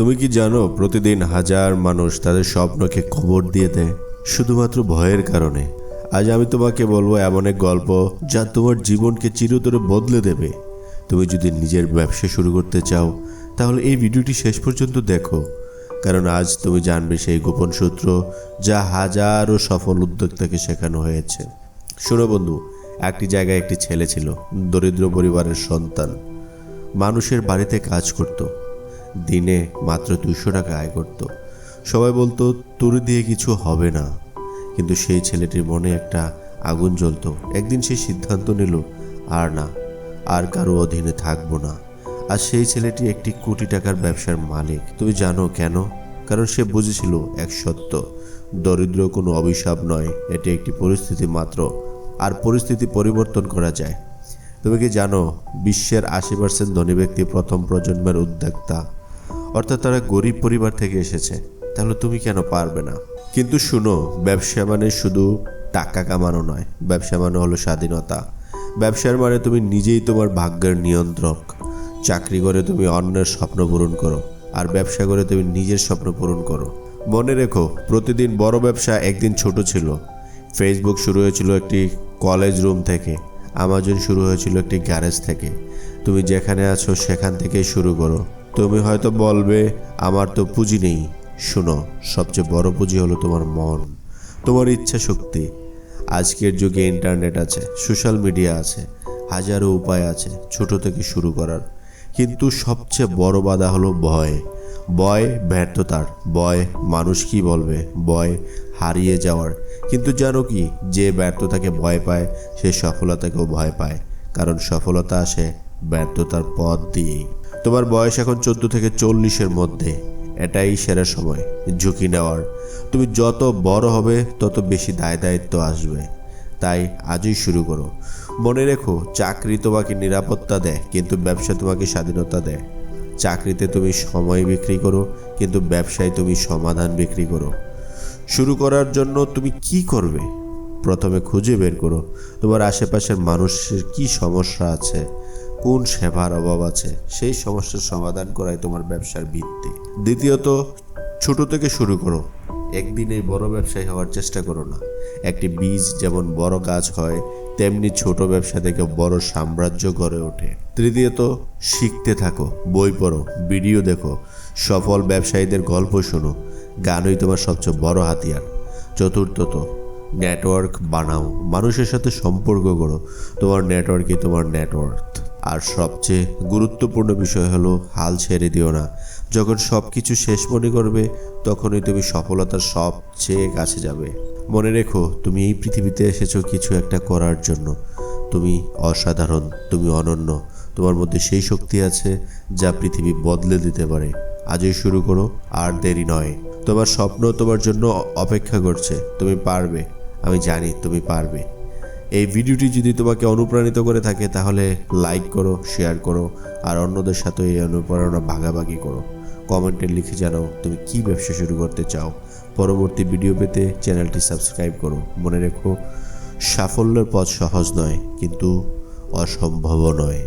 তুমি কি জানো, প্রতিদিন হাজার মানুষ তাদের স্বপ্নকে কবর দিয়ে দেয়, শুধুমাত্র ভয়ের কারণে? আজ আমি তোমাকে বলব এমন এক গল্প যা তোমার জীবনকে চিরতরে বদলে দেবে। তুমি যদি নিজের ব্যবসা শুরু করতে চাও, তাহলে এই ভিডিওটি শেষ পর্যন্ত দেখো। কারণ আজ তুমি জানবে সেই গোপন সূত্র যা হাজারো সফল উদ্যোক্তাকে শেখানো হয়েছে। শোনো বন্ধু, একটি জায়গায় একটি ছেলে ছিল, দরিদ্র পরিবারের সন্তান। মানুষের বাড়িতে কাজ করত। দিনে মাত্র দুশো টাকা আয় করত। সবাই বলতো, তোর দিয়ে কিছু হবে না। কিন্তু সেই ছেলেটির মনে একটা আগুন জ্বলতো। একদিন সে সিদ্ধান্ত নিল, আর না, আর কারও অধীনে থাকব না। আর সেই ছেলেটি একটি কোটি টাকার ব্যবসার মালিক। তুমি জানো কেন? কারণ সে বুঝেছিল এক সত্য, দরিদ্র কোনো অভিশাপ নয়, এটি একটি পরিস্থিতি মাত্র, আর পরিস্থিতি পরিবর্তন করা যায়। তুমি কি জানো, বিশ্বের আশি পার্সেন্ট ধনী ব্যক্তি প্রথম প্রজন্মের উদ্যোক্তা। অর্থাৎ তারা গরিব পরিবার থেকে এসেছে, তাহলে তুমি কেন পারবে না? কিন্তু শুনো, ব্যবসা মানে শুধু টাকা কামানো নয়, ব্যবসা মানে হলো স্বাধীনতা। ব্যবসার মানে তুমি নিজেই তোমার ভাগ্যের নিয়ন্ত্রক। চাকরি করে তুমি অন্যের স্বপ্ন পূরণ করো, আর ব্যবসা করে তুমি নিজের স্বপ্ন পূরণ করো। মনে রেখো, প্রতিদিন বড় ব্যবসা একদিন ছোট ছিল। ফেসবুক শুরু হয়েছিল একটি কলেজ রুম থেকে আমাজন শুরু হয়েছিল একটি গ্যারেজ থেকে। তুমি যেখানে আছো সেখান থেকেই শুরু করো। তুমি হয়তো বলবে, আমার তো পুঁজি নেই। শুনো, সবচেয়ে বড় পুঁজি হলো তোমার মন, তোমার ইচ্ছা শক্তি। আজকের যুগে ইন্টারনেট আছে, সোশ্যাল মিডিয়া আছে, হাজারো উপায় আছে ছোট থেকে শুরু করার। কিন্তু সবচেয়ে বড় বাধা হলো ভয়। ভয় ব্যর্থতার, ভয় মানুষ কি বলবে? ভয় হারিয়ে যাওয়ার। কিন্তু জানো কি, যে ব্যর্থতাকে ভয় পায়, সে সফলতাকেও ভয় পায়। কারণ সফলতা আসে ব্যর্থতার পথ দিয়েই। তোমার বয়স এখন চোদ্দ থেকে চল্লিশের মধ্যে। এটাই সেরা সময়, ঝুঁকি নেওয়ার। তুমি যত বড় হবে, তত বেশি দায় দায়িত্ব আসবে। তাই আজই শুরু করো। মনে রেখো, চাকরি তোমাকে নিরাপত্তা দেয়, কিন্তু ব্যবসা তোমাকে স্বাধীনতা দেয়। চাকরিতে তুমি সময় বিক্রি করো, কিন্তু ব্যবসায় তুমি সমাধান বিক্রি করো। শুরু করার জন্য তুমি কি করবে? প্রথমে খুঁজে বের করো, তোমার আশেপাশের মানুষের কি সমস্যা আছে? কোন সেবার অভাব আছে? সেই সমস্যার সমাধান করাই তোমার ব্যবসার ভিত্তি। দ্বিতীয়ত, ছোট থেকে শুরু করো। একদিনেই বড় ব্যবসায়ী হওয়ার চেষ্টা করো না। একটি বীজ যেমন বড় গাছ হয়, তেমনি ছোট ব্যবসা থেকে বড় সাম্রাজ্য গড়ে ওঠে। তৃতীয়ত, শিখতে থাকো, বই পড়ো, ভিডিও দেখো, সফল ব্যবসায়ীদের গল্প শোনো, গানই তোমার সবচেয়ে বড় হাতিয়ার। চতুর্থত, নেটওয়ার্ক বানাও, মানুষের সাথে সম্পর্ক করো তোমার নেটওয়ার্কই তোমার নেটওয়ার্ক। আর সবচেয়ে গুরুত্বপূর্ণ বিষয় হলো, হাল ছেড়ে দিও না। যখন সব কিছু শেষ মনে করবে, তখনই তুমি সফলতার সবচেয়ে কাছে যাবে। মনে রেখো, তুমি এই পৃথিবীতে এসেছ কিছু একটা করার জন্য। তুমি অসাধারণ, তুমি অনন্য। তোমার মধ্যে সেই শক্তি আছে যা পৃথিবী বদলে দিতে পারে। আজই শুরু করো, আর দেরি নয়। তোমার স্বপ্ন তোমার জন্য অপেক্ষা করছে। তুমি পারবে। আমি জানি তুমি পারবে। এই ভিডিওটি যদি তোমাকে অনুপ্রাণিত করে থাকে, তাহলে লাইক করো শেয়ার করো, আর অন্যদের সাথে এই অনুপ্রেরণা ভাগাভাগি করো। কমেন্টে লিখে জানাও তুমি কি ব্যবসা শুরু করতে চাও। পরবর্তী ভিডিও পেতে চ্যানেলটি সাবস্ক্রাইব করো। মনে রেখো, সাফল্যের পথ সহজ নয়, কিন্তু অসম্ভব নয়।